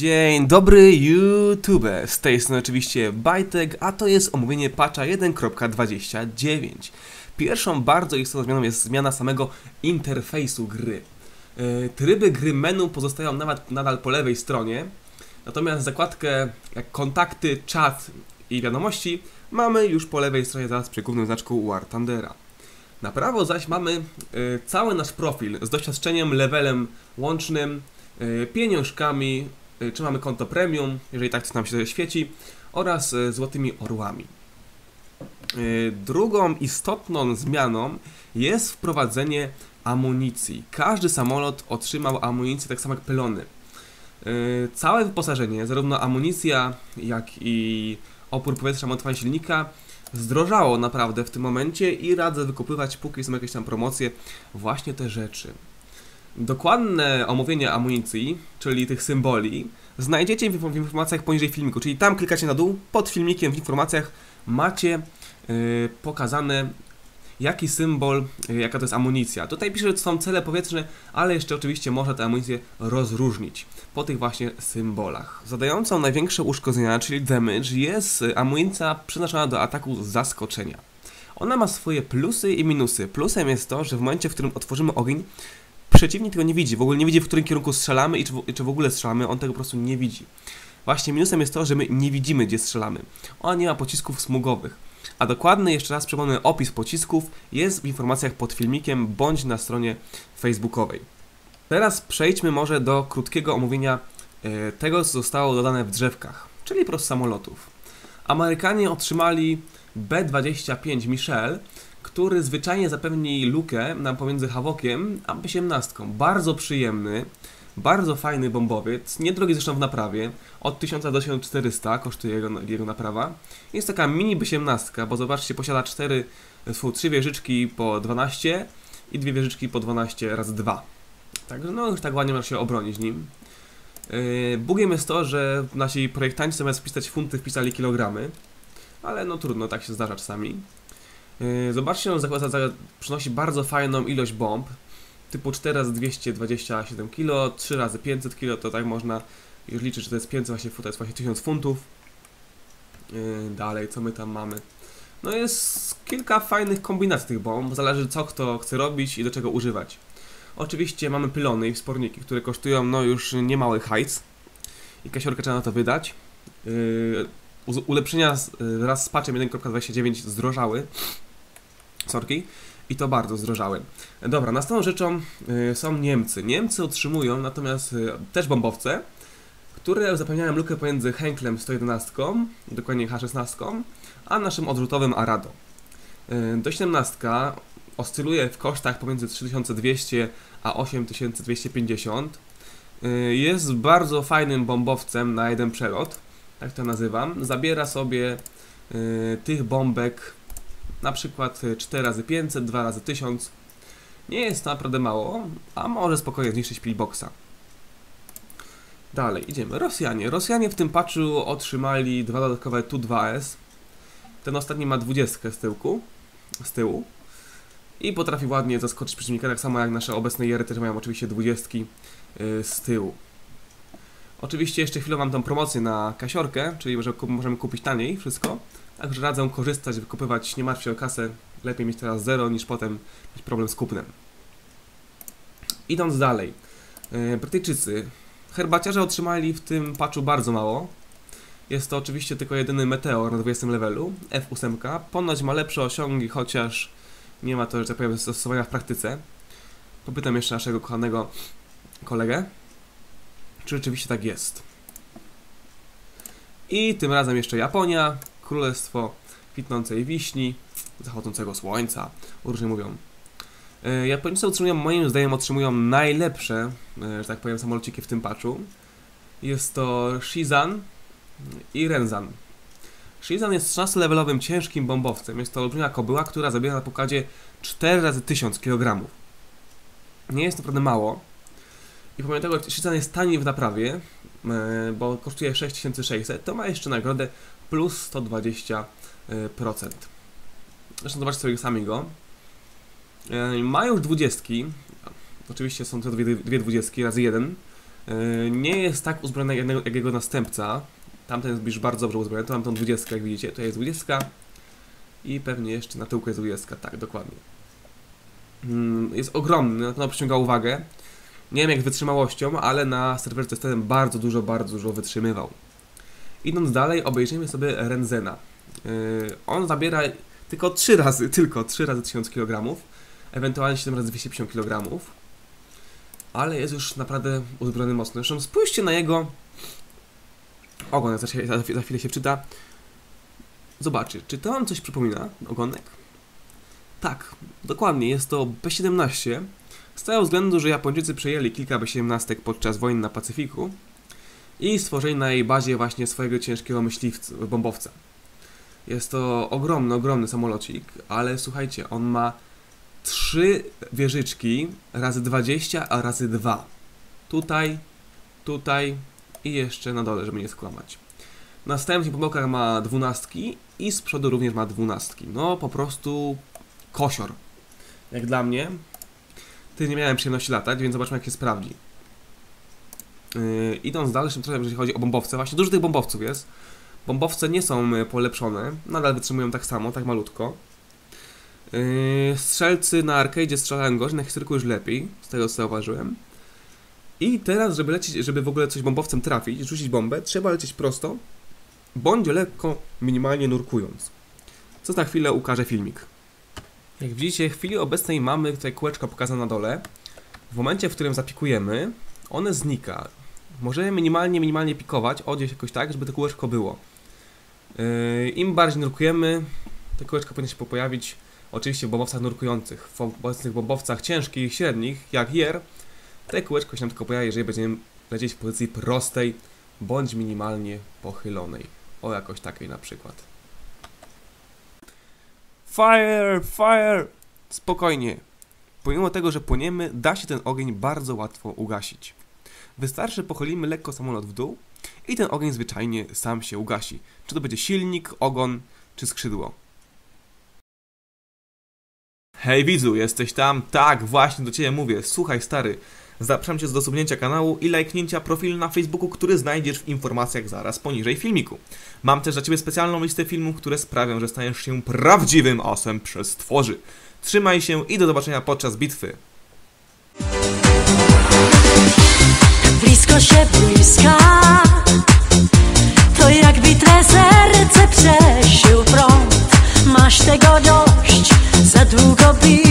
Dzień dobry YouTube, z tej strony oczywiście Bajtek, a to jest omówienie patcha 1.29. Pierwszą bardzo istotną zmianą jest zmiana samego interfejsu gry. Yy, Tryby gry menu pozostają nawet nadal po lewej stronie, natomiast zakładkę jak kontakty, czat i wiadomości mamy już po lewej stronie zaraz przy głównym znaczku War Thundera. Na prawo zaś mamy y, cały nasz profil z doświadczeniem, levelem łącznym, y, pieniążkami, czy mamy konto premium, jeżeli tak to nam się świeci, oraz y, złotymi orłami. Y, drugą istotną zmianą jest wprowadzenie amunicji. Każdy samolot otrzymał amunicję tak samo jak pylony. Y, Całe wyposażenie, zarówno amunicja, jak i opór powietrza, montowanie silnika zdrożało naprawdę w tym momencie i radzę wykupywać, póki są jakieś tam promocje, właśnie te rzeczy. Dokładne omówienie amunicji, czyli tych symboli, znajdziecie w informacjach poniżej filmiku, czyli tam klikacie na dół, pod filmikiem w informacjach macie yy, pokazane jaki symbol, yy, jaka to jest amunicja. Tutaj pisze, że to są cele powietrzne, ale jeszcze oczywiście można tę amunicję rozróżnić po tych właśnie symbolach. Zadającą największe uszkodzenia, czyli damage, jest y, amunicja przeznaczona do ataku zaskoczenia. Ona ma swoje plusy i minusy. Plusem jest to, że w momencie, w którym otworzymy ogień, przeciwnik tego nie widzi, w ogóle nie widzi, w którym kierunku strzelamy i czy w, czy w ogóle strzelamy, on tego po prostu nie widzi. Właśnie minusem jest to, że my nie widzimy, gdzie strzelamy. Ona nie ma pocisków smugowych. A dokładny, jeszcze raz przypomnę, opis pocisków jest w informacjach pod filmikiem bądź na stronie facebookowej. Teraz przejdźmy może do krótkiego omówienia e, tego, co zostało dodane w drzewkach, czyli po prostu samolotów. Amerykanie otrzymali B-25 Michel, który zwyczajnie zapewni lukę nam pomiędzy Havokiem a B-17. Bardzo przyjemny, bardzo fajny bombowiec, niedrogi zresztą w naprawie, od 1000 do 1400 kosztuje jego, jego naprawa. Jest taka mini B-17, bo zobaczcie, posiada 4, są 3 wieżyczki po 12 i dwie wieżyczki po 12 razy 2. Także no już tak ładnie można się obronić nim. Yy, Bugiem jest to, że nasi projektanci zamiast wpisać funty wpisali kilogramy, ale no trudno, tak się zdarza czasami. Yy, Zobaczcie, on zakłada, za- przynosi bardzo fajną ilość bomb, typu 4 razy 227 kg, 3 razy 500 kg, to tak można już liczyć, że to jest 500 właśnie, to jest właśnie 1000 funtów. Yy, Dalej, co my tam mamy? No jest kilka fajnych kombinacji tych bomb, zależy co kto chce robić i do czego używać. Oczywiście mamy pylony i wsporniki, które kosztują no już niemały hajs i kasiorkę trzeba na to wydać. Uz- ulepszenia wraz z patchem 1.29 zdrożały. Sorki. I to bardzo zdrożały. Dobra, następną rzeczą yy, są Niemcy. Niemcy otrzymują natomiast yy, też bombowce, które zapewniają lukę pomiędzy Henklem 111, dokładnie H16, a naszym odrzutowym Arado. Yy, do 17 oscyluje w kosztach pomiędzy 3200 a 8250. Yy, Jest bardzo fajnym bombowcem na jeden przelot, tak to nazywam. Zabiera sobie tych bombek na przykład 4 razy 500, 2 razy 1000. Nie jest to naprawdę mało, a może spokojnie zniszczyć pillboxa. Dalej, idziemy. Rosjanie. Rosjanie w tym patchu otrzymali dwa dodatkowe Tu-2S. Ten ostatni ma 20 z tyłku, z tyłu i potrafi ładnie zaskoczyć przeciwnika, tak samo jak nasze obecne jery też mają oczywiście 20 yy, z tyłu. Oczywiście jeszcze chwilę mam tą promocję na kasiorkę, czyli możemy kupić taniej wszystko, także radzę korzystać, wykupywać, nie martw się o kasę, lepiej mieć teraz zero niż potem mieć problem z kupnem. Idąc dalej, yy, Brytyjczycy. Herbaciarze otrzymali w tym patchu bardzo mało. Jest to oczywiście tylko jedyny meteor na 20 levelu, F8. Ponoć ma lepsze osiągi, chociaż nie ma to, że tak powiem, zastosowania w praktyce. Popytam jeszcze naszego kochanego kolegę, czy rzeczywiście tak jest. I tym razem jeszcze Japonia, Królestwo kwitnącej wiśni, zachodzącego słońca, różnie mówią. E, Japończycy otrzymują, moim zdaniem, otrzymują najlepsze, e, że tak powiem, samolociki w tym patchu. Jest to Shizan i Renzan. Shizan jest 13-levelowym ciężkim bombowcem. Jest to olbrzymia kobyła, która zabiera na pokładzie 4 razy 1000 kg. Nie jest naprawdę mało. I pomimo tego, Shizan jest tani w naprawie, e, bo kosztuje 6600, to ma jeszcze nagrodę plus 120%. Zresztą zobaczcie sobie sami go. E, Ma już 20. Oczywiście są to dwie, dwie 20 razy jeden. Yy, Nie jest tak uzbrojony jak, jego następca. Tamten jest już bardzo dobrze uzbrojony. To mam tą 20, jak widzicie. To jest 20. I pewnie jeszcze na tyłku jest 20. Tak, dokładnie. Mm, Jest ogromny, na pewno przyciąga uwagę. Nie wiem jak wytrzymałością, ale na serwerze testem bardzo dużo, bardzo dużo wytrzymywał. Idąc dalej, obejrzyjmy sobie Renzena. Yy, on zabiera tylko 3 razy, tylko 3 razy 1000 kg, ewentualnie 7 razy 250 kg, ale jest już naprawdę uzbrojony mocno. Zresztą spójrzcie na jego ogon, za, za, chwilę się wczyta. Zobaczy, czy to wam coś przypomina, ogonek? Tak, dokładnie, jest to B-17, z tego względu, że Japończycy przejęli kilka B-17 podczas wojny na Pacyfiku i stworzyli na jej bazie właśnie swojego ciężkiego myśliwca, bombowca. Jest to ogromny, ogromny samolocik, ale słuchajcie, on ma trzy wieżyczki razy 20, a razy 2. Tutaj, tutaj i jeszcze na dole, żeby nie skłamać. Następnie po bokach ma dwunastki i z przodu również ma dwunastki. No po prostu kosior. Jak dla mnie. Ty nie miałem przyjemności latać, więc zobaczmy jak się sprawdzi. Yy, idąc dalszym tropem, jeżeli chodzi o bombowce, właśnie dużo tych bombowców jest. Bombowce nie są y, polepszone, nadal wytrzymują tak samo, tak malutko. Yy, strzelcy na arcade strzelają gorzej, na historyku już lepiej, z tego co zauważyłem. I teraz, żeby lecieć, żeby w ogóle coś bombowcem trafić, rzucić bombę, trzeba lecieć prosto, bądź lekko, minimalnie nurkując. Co za chwilę ukaże filmik. Jak widzicie, w chwili obecnej mamy tutaj kółeczko pokazane na dole. W momencie, w którym zapikujemy, one znika. Możemy minimalnie, minimalnie pikować, odnieść jakoś tak, żeby to kółeczko było. Yy, Im bardziej nurkujemy, te kółeczko powinno się pojawić oczywiście w bombowcach nurkujących. W obecnych bombowcach ciężkich, średnich, jak JER, te kółeczko się nam tylko pojawi, jeżeli będziemy lecieć w pozycji prostej, bądź minimalnie pochylonej. O jakoś takiej na przykład. Fire! Fire! Spokojnie. Pomimo tego, że płoniemy, da się ten ogień bardzo łatwo ugasić. Wystarczy pochylimy lekko samolot w dół i ten ogień zwyczajnie sam się ugasi. Czy to będzie silnik, ogon czy skrzydło. Hej widzu, jesteś tam? Tak, właśnie do Ciebie mówię. Słuchaj stary, zapraszam Cię do subnięcia kanału i lajknięcia profilu na Facebooku, który znajdziesz w informacjach zaraz poniżej filmiku. Mam też dla Ciebie specjalną listę filmów, które sprawią, że staniesz się prawdziwym osem przez tworzy. Trzymaj się i do zobaczenia podczas bitwy. Się bliska. To jak witre serce przesił prąd. Masz tego dość, za długo biłeś